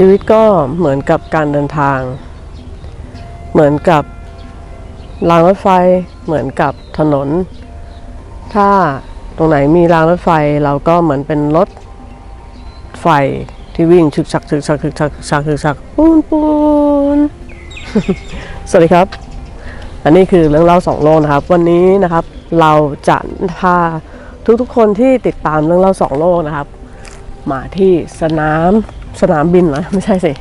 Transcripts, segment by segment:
ชีวิตก็เหมือนกับการเดินทาง เหมือนกับรางรถไฟ เหมือนกับถนน ถ้าตรงไหนมีรางรถไฟเราก็เหมือนเป็นรถไฟที่วิ่งชึกชักชึกชักชึกชักชึกชักชึกชักปูนปูนสวัสดีครับ อันนี้คือเรื่องเล่าสองโลกนะครับ วันนี้นะครับ เราจะพาทุกๆคนที่ติดตามเรื่องเล่าสองโลกนะครับ มาที่สนาม สนามบินเหรอไม่ใช่สิ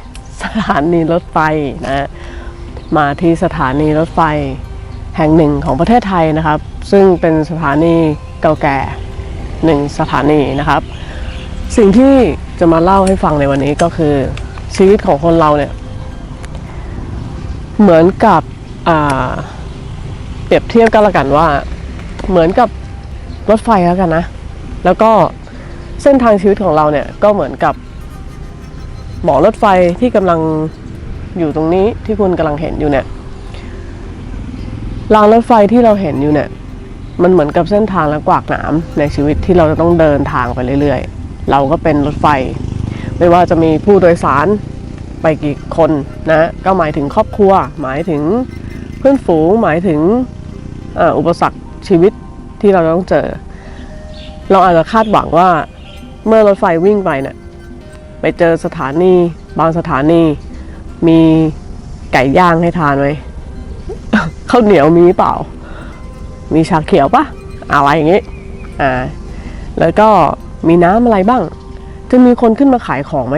สถานีรถไฟนะมาที่สถานีรถไฟแห่งหนึ่งของประเทศไทยนะครับ ซึ่งเป็นสถานีเก่าแก่หนึ่งสถานีนะครับ สิ่งที่จะมาเล่าให้ฟังในวันนี้ก็คือ ชีวิตของคนเราเนี่ย เหมือนกับเปรียบเทียบกันละกันว่า เหมือนกับรถไฟแล้วกันนะ แล้วก็เส้นทางชีวิตของเราเนี่ยก็เหมือนกับ หมอรถไฟที่กำลังอยู่ตรงนี้ที่คุณกำลังเห็นอยู่เนี่ยรางรถไฟที่เราเห็นอยู่เนี่ย มันเหมือนกับเส้นทางและกวากหนามในชีวิตที่เราจะต้องเดินทางไปเรื่อยๆ เราก็เป็นรถไฟ ไม่ว่าจะมีผู้โดยสารไปกี่คนนะก็หมายถึงครอบครัว หมายถึงเพื่อนฝูงหมายถึงอ,อุปสรรคชีวิตที่เราต้องเจอ เราอาจจะคาดหวังว่าเมื่อรถไฟวิ่งไปเนี่ย ไปเจอสถานี บางสถานี มีไก่ย่างให้ทานไหมข้าวเหนียวมีเปล่า มีชาเขียวปะอะไรอย่างงี้อ่าแล้วก็มีน้ำอะไรบ้าง จะมีคนขึ้นมาขายของไหม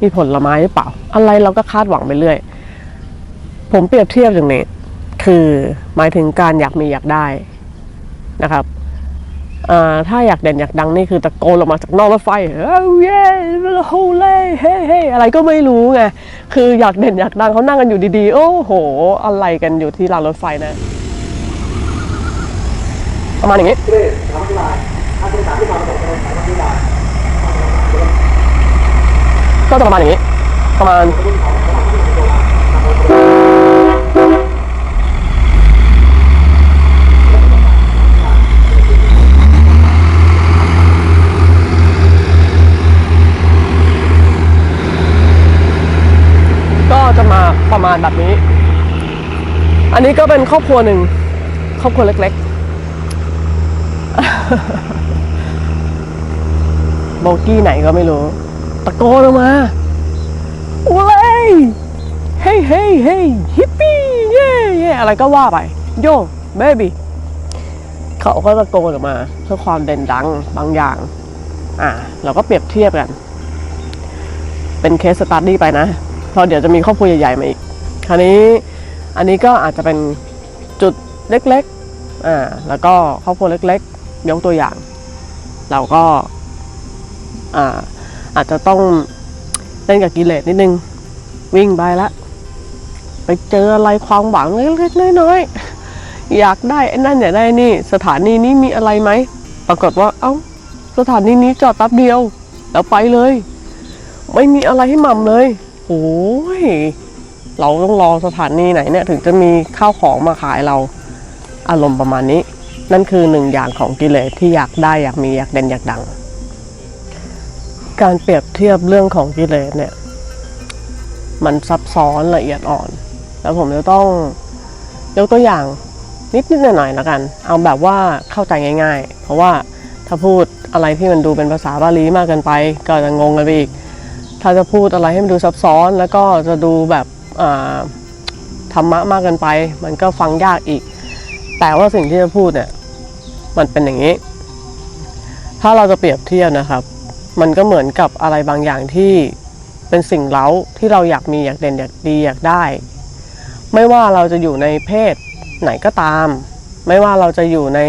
มีผลไม้หรือเปล่า อะไรเราก็คาดหวังไปเรื่อย ผมเปรียบเทียบอย่างนี้ คือหมายถึงการอยากมีอยากได้นะครับ ถ้าอยากเด่นอยากดังนี่คือตะโกนออกมาจากนอกรถไฟเอ้ยเย้โฮเล่เฮ้เฮ้อะไรก็ไม่รู้ไง คืออยากเด่นอยากดังเขานั่งกันอยู่ดีๆ โอ้โห อะไรกันอยู่ที่รางรถไฟนะ ประมาณอย่างนี้ก็จะประมาณอย่างนี้ ประมาณ ก็จะมาประมาณแบบนี้ อันนี้ก็เป็นครอบครัวหนึ่งครอบครัวเล็กๆโบกี้ไหนก็ไม่รู้ ตะโกนออกมาโอ้เลยเฮ้ยเฮ้ยเฮ้ยฮิปปี้เย่เย่อะไรก็ว่าไป โย่เบบี้เขาก็ตะโกนออกมา เพื่อความเด่นดังบางอย่าง อ่า เราก็เปรียบเทียบกัน เป็นเคสสตัดดี้ไปนะเพราะเดี๋ยวจะมีครอบครัวใหญ่ๆมาอีกคราวนี้ อันนี้ก็อาจจะเป็นจุดเล็กๆอ่าแล้วก็ครอบครัวเล็กๆยกตัวอย่าง เราก็อ่าอาจจะต้องเล่นกับกิเลสนิดนึง วิ่งไปละไปเจออะไรความหวังเล็กๆน้อยๆอยากได้ไอ้นั่นอยากได้นี่ สถานีนี้มีอะไรไหมปรากฏว่าเอ้าสถานีนี้จอดแป๊บเดียว แล้วไปเลย ไม่มีอะไรให้หม่ำเลยโอ้ย เราต้องรอสถานีไหนเนี่ยถึงจะมีข้าวของมาขายเราอารมณ์ประมาณนี้ นั่นคือหนึ่งอย่างของกิเลสที่อยากได้อยากมีอยากเด่นอยากดัง การเปรียบเทียบเรื่องของกิเลสเนี่ย มันซับซ้อนละเอียดอ่อน แล้วผมจะต้องยกตัวอย่างนิดนิดหน่อยหน่อยละกัน เอาแบบว่าเข้าใจง่าย ๆ เพราะว่าถ้าพูดอะไรที่มันดูเป็นภาษาบาลีมากเกินไป ก็จะงงกันไปอีก ถ้าจะพูดอะไรให้มันดูซับซ้อนแล้วก็จะดูแบบ ธรรมะมากเกินไป มันก็ฟังยากอีก แต่ว่าสิ่งที่จะพูดเนี่ย มันเป็นอย่างนี้ ถ้าเราจะเปรียบเทียบนะครับ มันก็เหมือนกับอะไรบางอย่างที่เป็นสิ่งเล้าที่เราอยากมีอยากเด่นอยากดีอยากได้ ไม่ว่าเราจะอยู่ในเพศไหนก็ตาม ไม่ว่าเราจะอยู่ใน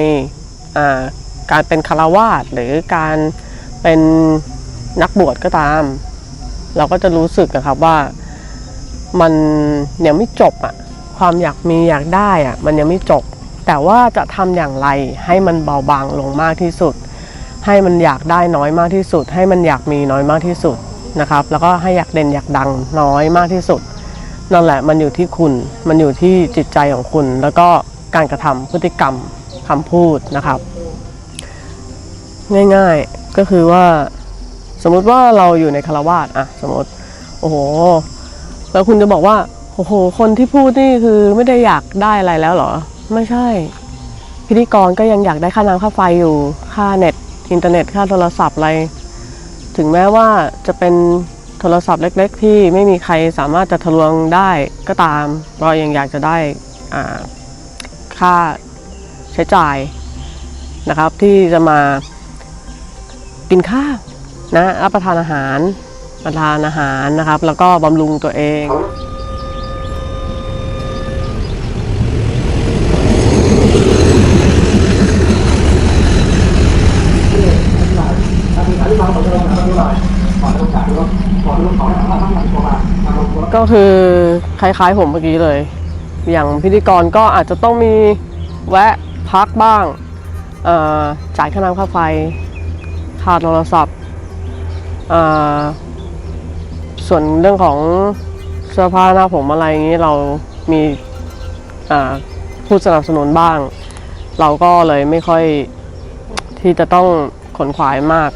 าการเป็นคารวาสหรือการเป็นนักบวชก็ตาม เราก็จะรู้สึกนะครับว่า มันยังไม่จบอะความอยากมีอยากได้อะมันยังไม่จบ แต่ว่าจะทำอย่างไรให้มันเบาบางลงมากที่สุด ให้มันอยากได้น้อยมากที่สุด ให้มันอยากมีน้อยมากที่สุดนะครับ แล้วก็ให้อยากเด่นอยากดังน้อยมากที่สุดนั่นแหละมันอยู่ที่คุณมันอยู่ที่จิตใจของคุณ แล้วก็การกระทำพฤติกรรมคำพูดนะครับ ง่ายๆก็คือว่า สมมุติว่าเราอยู่ในคารวาสอะสมมติโอ้โห แล้วคุณจะบอกว่าโอ้โห คนที่พูดนี่คือไม่ได้อยากได้อะไรแล้วเหรอ ไม่ใช่ พิธีกรก็ยังอยากได้ค่าน้ำค่าไฟอยู่ ค่าเน็ต อินเทอร์เน็ต ค่าโทรศัพท์อะไร ถึงแม้ว่าจะเป็นโทรศัพท์เล็ก ๆ ที่ไม่มีใครสามารถจะทะลวงได้ก็ตาม เรายังอยากจะได้ค่าใช้จ่ายนะครับที่จะมากินข้าวนะรับประทานอาหาร ประทานอาหารนะครับ แล้วก็บำรุงตัวเองก็คือคล้ายๆผมเมื่อกี้เลย อย่างพิธีกรก็อาจจะต้องมีแวะพักบ้างจ่ายค่าน้ำค่าไฟค่าโทรศัพท์เอ่อ ส่วนเรื่องของเสื้อผ้าหน้าผมอะไรอย่างนี้เรามีผู้สนับสนุนบ้าง เราก็เลยไม่ค่อยที่จะต้องขนขวายมาก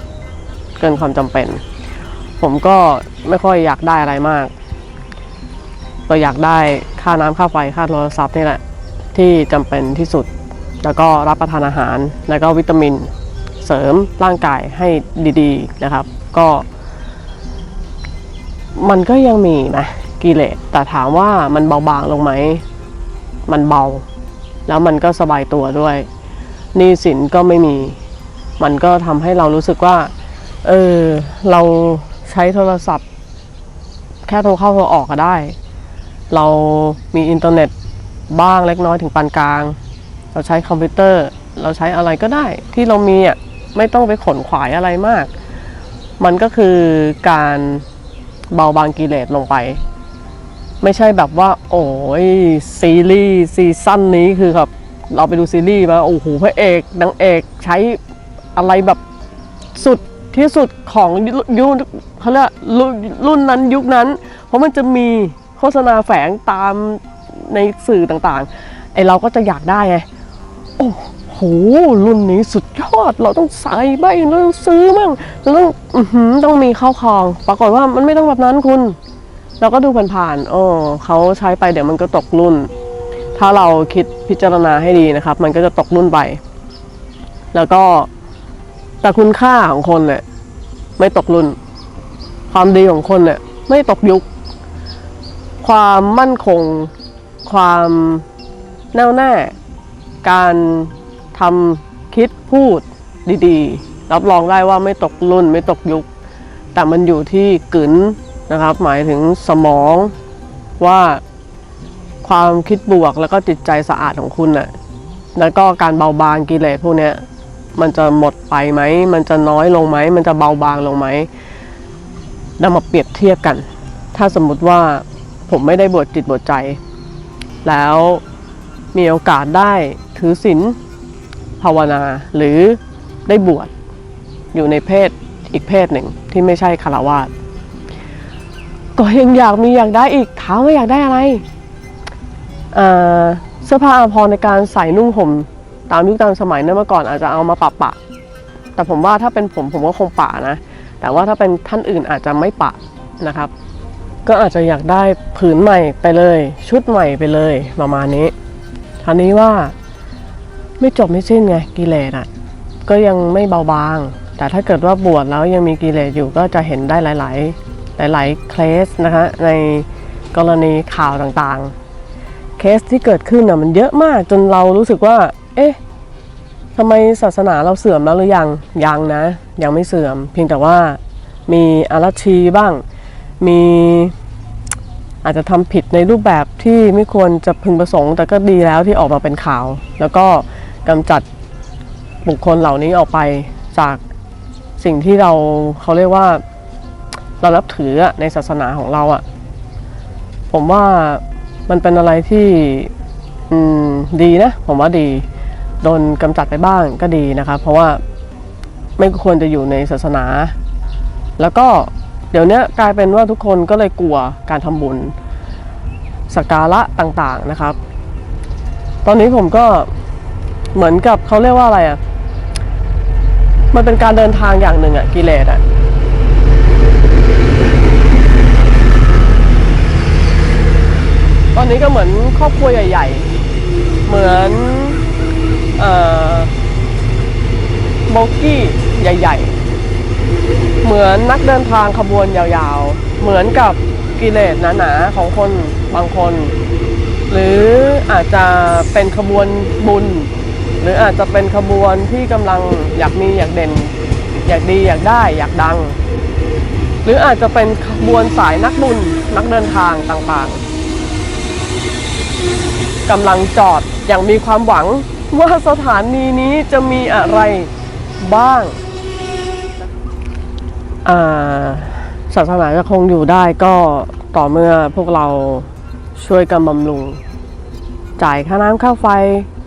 เกินความจำเป็น ผมก็ไม่ค่อยอยากได้อะไรมากก็อยากได้ค่าน้ำค่าไฟค่าโทรศัพท์นี่แหละ ที่จำเป็นที่สุด แล้วก็รับประทานอาหาร แล้วก็วิตามินเสริมร่างกายให้ดี ๆ นะครับ ก็ มันก็ยังมีนะกิเลสแต่ถามว่ามันเบาบางลงไหม มันเบา แล้วมันก็สบายตัวด้วยหนี้สินก็ไม่มี มันก็ทำให้เรารู้สึกว่า เออ เราใช้โทรศัพท์ แค่โทรเข้าโทรออกก็ได้ เรามีอินเทอร์เน็ตบ้างเล็กน้อยถึงปานกลาง เราใช้คอมพิวเตอร์ เราใช้อะไรก็ได้ ที่เรามีอะไม่ต้องไปขนขวายอะไรมาก มันก็คือการ เบาบางกิเลสลงไป ไม่ใช่แบบว่า โอ้ยซีรีส์ซีซั่นนี้คือครับ เราไปดูซีรีส์มาโอ้โหพระเอกนางเอกใช้อะไรแบบสุดที่สุดของยุคเขาเรียกรุ่นนนั้นยุคนั้น เพราะมันจะมีโฆษณาแฝงตามในสื่อต่างๆไอเราก็จะอยากได้ไงโอ้ โหรุ่นนี้สุดยอด เราต้องใส่บ้างเราต้องซื้อมั่งเราต้องอต้องมีเข้าคลอง ปรากฏว่ามันไม่ต้องแบบนั้นคุณ เราก็ดูผ่านๆโอ้เขาใช้ไปเดี๋ยวมันก็ตกรุ่น ถ้าเราคิดพิจารณาให้ดีนะครับ มันก็จะตกรุ่นไป แล้วก็แต่คุณค่าของคนเนี่ยไม่ตกรุ่น ความดีของคนเนี่ยไม่ตกยุค ความมั่นคง ความแน่วแน่การ ทำคิดพูดดีๆ รับรองได้ว่าไม่ตกรุ่นไม่ตกยุค แต่มันอยู่ที่กึนนะครับ หมายถึงสมองว่าความคิดบวกแล้วก็จิตใจสะอาดของคุณน่ะแล้วก็การเบาบางกิเลสพวกเนี้ยมันจะหมดไปไหม มันจะน้อยลงไหม มันจะเบาบางลงไหมนำมาเปรียบเทียบกัน ถ้าสมมุติว่าผมไม่ได้บวชจิตบวชใจ แล้วมีโอกาสได้ถือศีล ภาวนาหรือได้บวชอยู่ในเพศอีกเพศหนึ่งที่ไม่ใช่คารวาสก็ยังอยากมีอยากได้อีกถามว่าอยากได้อะไรเสื้อผ้าอาภรณ์ในการใส่นุ่งห่มตามยุคตามสมัยเนื่อเมื่อก่อนอาจจะเอามาปะปะ แต่ผมว่าถ้าเป็นผมผมก็คงปะนะ แต่ว่าถ้าเป็นท่านอื่นอาจจะไม่ปะนะครับ ก็อาจจะอยากได้ผืนใหม่ไปเลย ชุดใหม่ไปเลยประมาณนี้ทีนี้ว่า ไม่จบไม่สิ้นไงกิเลสอะก็ยังไม่เบาบาง แต่ถ้าเกิดว่าบวชแล้วยังมีกิเลสอยู่ก็จะเห็นได้หลาย ๆ หลาย ๆ เคสนะคะในกรณีข่าวต่างๆ เคสที่เกิดขึ้นน่ะมันเยอะมากจนเรารู้สึกว่า เอ๊ะทำไมศาสนาเราเสื่อมแล้วหรือยังยังนะ ยังไม่เสื่อม เพียงแต่ว่ามีอารัชชีบ้าง มีอาจจะทำผิดในรูปแบบที่ไม่ควรจะพึงประสงค์ แต่ก็ดีแล้วที่ออกมาเป็นข่าว แล้วก็ กำจัดบุคคลเหล่านี้ออกไปจากสิ่งที่เราเขาเรียกว่าเรานับถือในศาสนาของเราอะผมว่ามันเป็นอะไรที่ดีนะ ผมว่าดีโดนกำจัดไปบ้างก็ดีนะครับ เพราะว่าไม่ควรจะอยู่ในศาสนา แล้วก็เดี๋ยวนี้กลายเป็นว่าทุกคนก็เลยกลัวการทำบุญสักการะต่างๆนะครับ ตอนนี้ผมก็ เหมือนกับเขาเรียกว่าอะไรอะ่ะ มันเป็นการเดินทางอย่างหนึ่งอะกิเลสอะตอนนี้ก็เหมือนครอบครัวใหญ่ ๆ เหมือนเอ่อโบกี้ใหญ่ ๆ เหมือนนักเดินทางขบวนยาวๆ เหมือนกับกิเลสหนาๆของคนบางคน หรืออาจจะเป็นขบวนบุญ หรืออาจจะเป็นขบวนที่กำลังอยากมีอยากเด่น อยากดีอยากได้อยากดัง หรืออาจจะเป็นขบวนสายนักบุญนักเดินทางต่างๆกำลังจอดอย่างมีความหวังว่าสถานีนี้จะมีอะไรบ้างอ่าศาสนาจะคงอยู่ได้ก็ต่อเมื่อพวกเราช่วยกันบำรุง จ่ายค่าน้ำค่าไฟ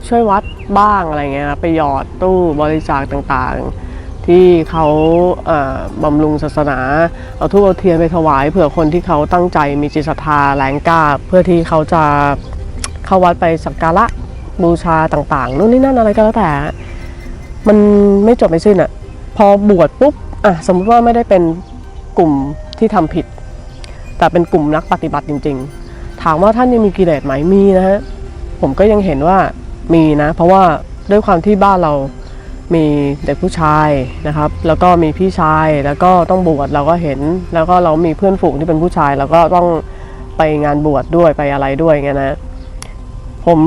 ช่วยวัดบ้างอะไรเงี้ยนะไปหยอดตู้บริจาคต่างๆ ที่เขาบำรุงศาสนา เอาทูบเอาเทียนไปถวาย เผื่อคนที่เขาตั้งใจมีจิตศรัทธาแรงกล้า เพื่อที่เขาจะเข้าวัดไปสักการะบูชาต่างๆนู่นนี่นั่นอะไรก็แล้วแต่ มันไม่จบไม่สิ้นอะพอบวชปุ๊บอะสมมติว่าไม่ได้เป็นกลุ่มที่ทำผิด แต่เป็นกลุ่มนักปฏิบัติจริง ๆ ถามว่าท่านยังมีกิเลสไหมมีนะฮะผมก็ยังเห็นว่า มีนะ เพราะว่าด้วยความที่บ้านเรามีเด็กผู้ชายนะครับ แล้วก็มีพี่ชายแล้วก็ต้องบวชเราก็เห็น แล้วก็เรามีเพื่อนฝูงที่เป็นผู้ชายเราก็ต้องไปงานบวชด้วยไปอะไรด้วยไงนะ ผม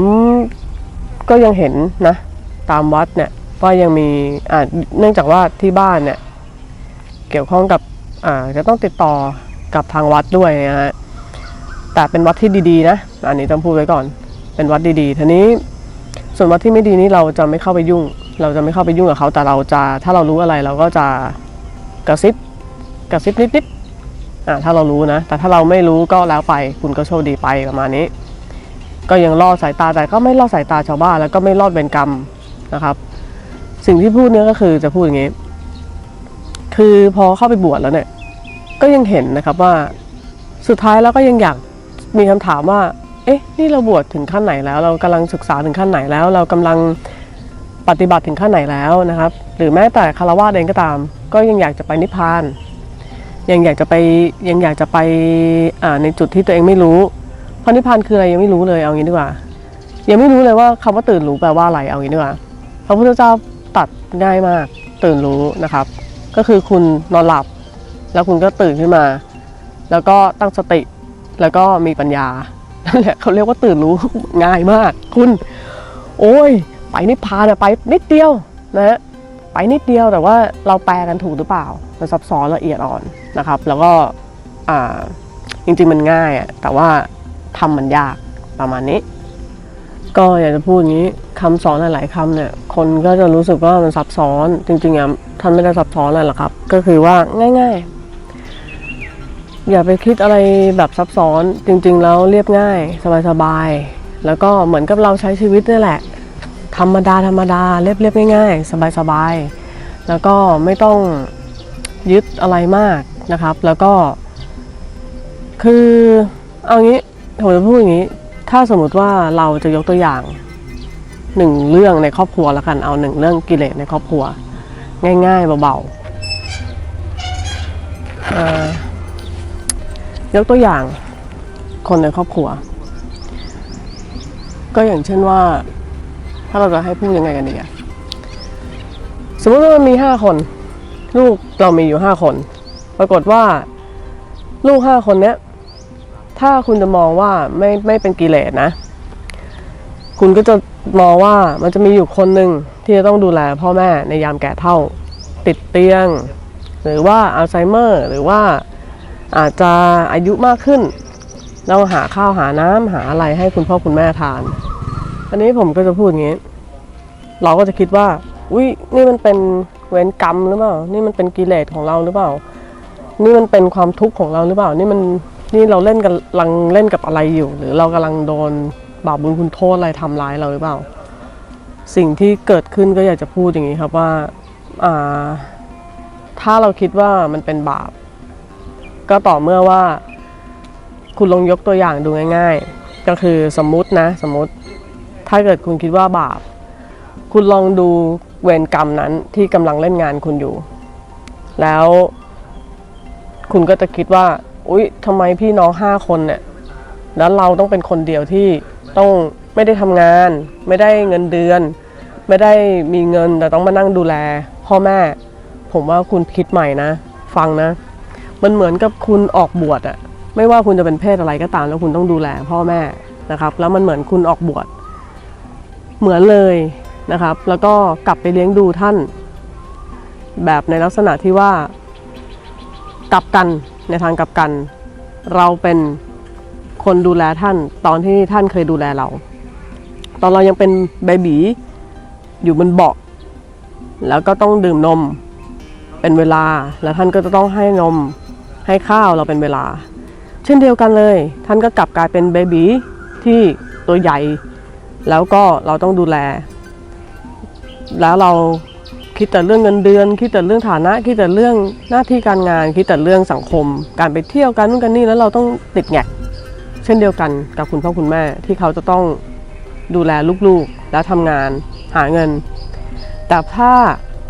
ก็ยังเห็นนะ ตามวัดเนี่ยว่ายังมีอ่าเนื่องจากว่าที่บ้านเนี่ย เกี่ยวข้องกับอ่าจะต้องติดต่อกับทางวัดด้วยนะฮะแต่เป็นวัดที่ดีๆ นะ อันนี้ต้องพูดไว้ก่อน เป็นวัดดีๆทีนี้ ส่วนวัดที่ไม่ดีนี่เราจะไม่เข้าไปยุ่ง เราจะไม่เข้าไปยุ่งกับเขาแต่เราจะถ้าเรารู้อะไรเราก็จะกระซิบกระซิบนิดๆอ่าถ้าเรารู้นะ แต่ถ้าเราไม่รู้ก็แล้วไปคุณก็โชคดีไปประมาณนี้ ก็ยังลอดสายตาแต่ก็ไม่ลอดสายตาชาวบ้านแล้วก็ไม่ลอดเวรกรรมนะครับ สิ่งที่พูดเนี่ยก็คือจะพูดอย่างนี้ คือพอเข้าไปบวชแล้วเนี่ย ก็ยังเห็นนะครับว่าสุดท้ายแล้วก็ยังอยากมีคำถามว่า เอ๊ะนี่เราบวชถึงขั้นไหนแล้ว เรากำลังศึกษาถึงขั้นไหนแล้ว เรากำลังปฏิบัติถึงขั้นไหนแล้วนะครับ หรือแม้แต่คารวะเองก็ตาม ก็ยังอยากจะไปนิพพาน ยังอยากจะไปยังอยากจะไปอ่าในจุดที่ตัวเองไม่รู้เพราะนิพพานคืออะไรยังไม่รู้เลยเอางี้ดีกว่า ยังไม่รู้เลยว่าคำว่าตื่นรู้แปลว่าอะไรเอางี้ดีกว่าพระพุทธเจ้าตัดง่ายมากตื่นรู้นะครับ ก็คือคุณนอนหลับ แล้วคุณก็ตื่นขึ้นมา แล้วก็ตั้งสติแล้วก็มีปัญญา นั่นแหละเขาเรียกว่าตื่นรู้ง่ายมาก คุณ โอ้ย ไปนิพพานอะไปนิดเดียวนะฮะไปนิดเดียวแต่ว่าเราแปลกันถูกหรือเปล่ามันซับซ้อนละเอียดอ่อนนะครับ แล้วก็อ่าจริงๆมันง่ายอะแต่ว่าทำมันยากประมาณนี้ ก็อยากจะพูดอย่างนี้คำสอนหลายๆคำเนี่ย คนก็จะรู้สึกว่ามันซับซ้อน จริงๆอะท่านไม่ได้ซับซ้อนอะไรหรอกครับ ก็คือว่าง่าย ๆ อย่าไปคิดอะไรแบบซับซ้อนจริง ๆ แล้วเรียบง่าย สบายๆแล้วก็เหมือนกับเราใช้ชีวิตนี่แหละ ธรรมดาธรรมดาเรียบเรียบง่าย ๆ สบายๆแล้วก็ไม่ต้องยึดอะไรมากนะครับ แล้วก็ คือเอางี้ผมจะพูดอย่างนี้ ถ้าสมมติว่าเราจะยกตัวอย่างหนึ่งเรื่องในครอบครัวแล้วกันเอาหนึ่งเรื่องกิเลสในครอบครัว ง่าย ๆ เบาๆอ่อ ยกตัวอย่างคนในครอบครัว ก็อย่างเช่นว่า ถ้าเราจะให้พูดยังไงกันดีอะสมมติว่ามันมีห้าคน ลูกเรามีอยู่ห้าคน ปรากฏว่า ลูกห้าคนเนี้ย ถ้าคุณจะมองว่าไม่ไม่เป็นกิเลสนะ คุณก็จะมองว่ามันจะมีอยู่คนหนึ่งที่จะต้องดูแลพ่อแม่ในยามแก่เฒ่า ติดเตียง หรือว่าอัลไซเมอร์ หรือว่า อาจจะอายุมากขึ้น เราหาข้าวหาน้ำหาอะไรให้คุณพ่อคุณแม่ทาน อันนี้ผมก็จะพูดอย่างนี้ เราก็จะคิดว่า อุ้ยนี่มันเป็นเวรกรรมหรือเปล่า นี่มันเป็นกิเลสของเราหรือเปล่า นี่มันเป็นความทุกข์ของเราหรือเปล่า นี่มันนี่เราเล่นกันกำลังเล่นกับอะไรอยู่ หรือเรากำลังโดนบาปบุญคุณโทษอะไรทำร้ายเราหรือเปล่า สิ่งที่เกิดขึ้นก็อยากจะพูดอย่างนี้ครับว่าอ่าถ้าเราคิดว่ามันเป็นบาป ก็ต่อเมื่อว่า คุณลองยกตัวอย่างดูง่าย ๆ ก็คือสมมุตินะ สมมุติถ้าเกิดคุณคิดว่าบาป คุณลองดูเวรกรรมนั้นที่กำลังเล่นงานคุณอยู่ แล้ว คุณก็จะคิดว่า อุ๊ยทำไมพี่น้องห้าคนเนี่ยแล้วเราต้องเป็นคนเดียวที่ต้องไม่ได้ทำงาน ไม่ได้เงินเดือน ไม่ได้มีเงินแต่ต้องมานั่งดูแล พ่อแม่ ผมว่าคุณคิดใหม่นะ ฟังนะ มันเหมือนกับคุณออกบวชอะไม่ว่าคุณจะเป็นเพศอะไรก็ตามแล้วคุณต้องดูแลพ่อแม่นะครับ แล้วมันเหมือนคุณออกบวชเหมือนเลยนะครับ แล้วก็กลับไปเลี้ยงดูท่าน แบบในลักษณะที่ว่ากลับกันในทางกลับกัน เราเป็นคนดูแลท่าน ตอนที่ท่านเคยดูแลเรา ตอนเรายังเป็นเบบีอยู่บนเบาะแล้วก็ต้องดื่มนมเป็นเวลาแล้วท่านก็จะต้องให้นม ให้ข้าวเราเป็นเวลา เช่นเดียวกันเลย ท่านก็กลับกลายเป็นเบบีที่ตัวใหญ่ แล้วก็เราต้องดูแล แล้วเราคิดแต่เรื่องเงินเดือน คิดแต่เรื่องฐานะ คิดแต่เรื่องหน้าที่การงาน คิดแต่เรื่องสังคม การไปเที่ยวกันนู่นกันนี่แล้วเราต้องติดแงกเช่นเดียวกันกับคุณพ่อคุณแม่ที่เขาจะต้องดูแลลูกๆ และทำงานหาเงิน แต่ถ้า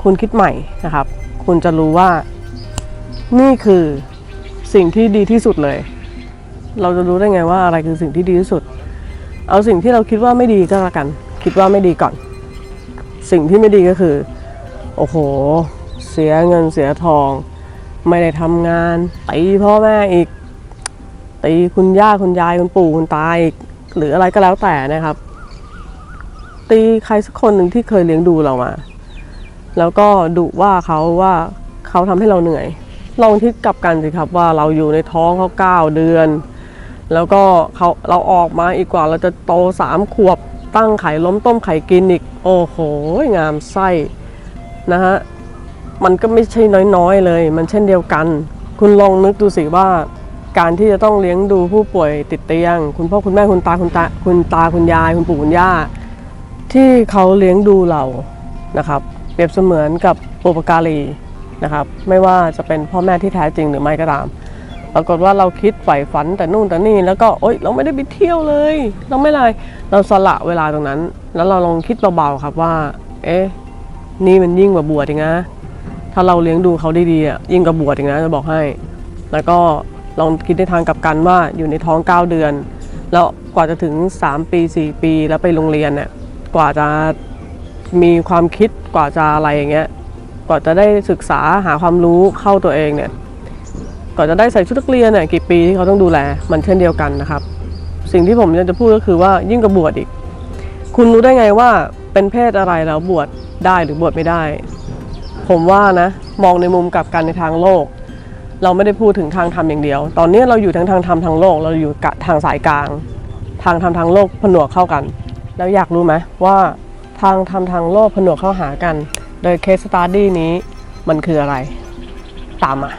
คุณคิดใหม่นะครับ คุณจะรู้ว่านี่คือ สิ่งที่ดีที่สุดเลย เราจะรู้ได้ไงว่าอะไรคือสิ่งที่ดีที่สุด เอาสิ่งที่เราคิดว่าไม่ดีก็แล้วกัน คิดว่าไม่ดีก่อน สิ่งที่ไม่ดีก็คือ โอ้โห เสียเงินเสียทอง ไม่ได้ทำงานตีพ่อแม่อีกตีคุณย่าคุณยายคุณปู่คุณตาอีกหรืออะไรก็แล้วแต่นะครับ ตีใครสักคนหนึ่งที่เคยเลี้ยงดูเรามา แล้วก็ดุว่าเขาว่าเขาทำให้เราเหนื่อย ลองคิดกลับกันสิครับว่าเราอยู่ในท้องเขาเก้าเดือน แล้วก็เขาเราออกมาอีกกว่าเราจะโตสามขวบตั้งไข่ล้มต้มไข่กินอีก โอ้โห งามไส้นะฮะมันก็ไม่ใช่น้อยๆเลย มันเช่นเดียวกัน คุณลองนึกดูสิว่า การที่จะต้องเลี้ยงดูผู้ป่วยติดเตียง คุณพ่อคุณแม่คุณตาคุณตาคุณตาคุณยาย คุณปู่คุณย่า ที่เขาเลี้ยงดูเรานะครับ เปรียบเสมือนกับปุปการี นะครับ ไม่ว่าจะเป็นพ่อแม่ที่แท้จริงหรือไม่ก็ตาม ปรากฏว่าเราคิดใฝ่ฝันแต่นู่นแต่นี่แล้วก็โอ๊ยเราไม่ได้ไปเที่ยวเลย เราไม่ไรเราสละเวลาตรงนั้น แล้วเราลองคิดเบาๆครับว่า เอ๊ะนี่มันยิ่งกว่าบวชอีกนะถ้าเราเลี้ยงดูเขาดีๆอะยิ่งกว่าบวชอีกนะจะบอกให้ แล้วก็ลองคิดในทางกลับกันว่าอยู่ในท้อง 9 เดือน แล้วกว่าจะถึง 3 ปี 4 ปีแล้วไปโรงเรียนเนี่ยกว่าจะมีความคิดกว่าจะอะไรอย่างเงี้ย กว่าจะได้ศึกษาหาความรู้เข้าตัวเองเนี่ยกว่าจะได้ใส่ชุดนักเรียนเนี่ยกี่ปีที่เขาต้องดูแลมันเช่นเดียวกันนะครับ สิ่งที่ผมอยากจะพูดก็คือว่ายิ่งกับบวชอีก คุณรู้ได้ไงว่าเป็นเพศอะไรแล้วบวชได้หรือบวชไม่ได้ ผมว่านะมองในมุมกลับกันในทางโลก เราไม่ได้พูดถึงทางธรรมอย่างเดียว ตอนนี้เราอยู่ทั้งทางธรรมทางโลกเราอยู่กะทางสายกลาง ทางธรรมทางโลกผนวกเข้ากัน แล้วอยากรู้ไหมว่าทางธรรมทางโลกผนวกเข้าหากัน โดยเคสสตาร์ดี้นี้มันคืออะไร ตามมา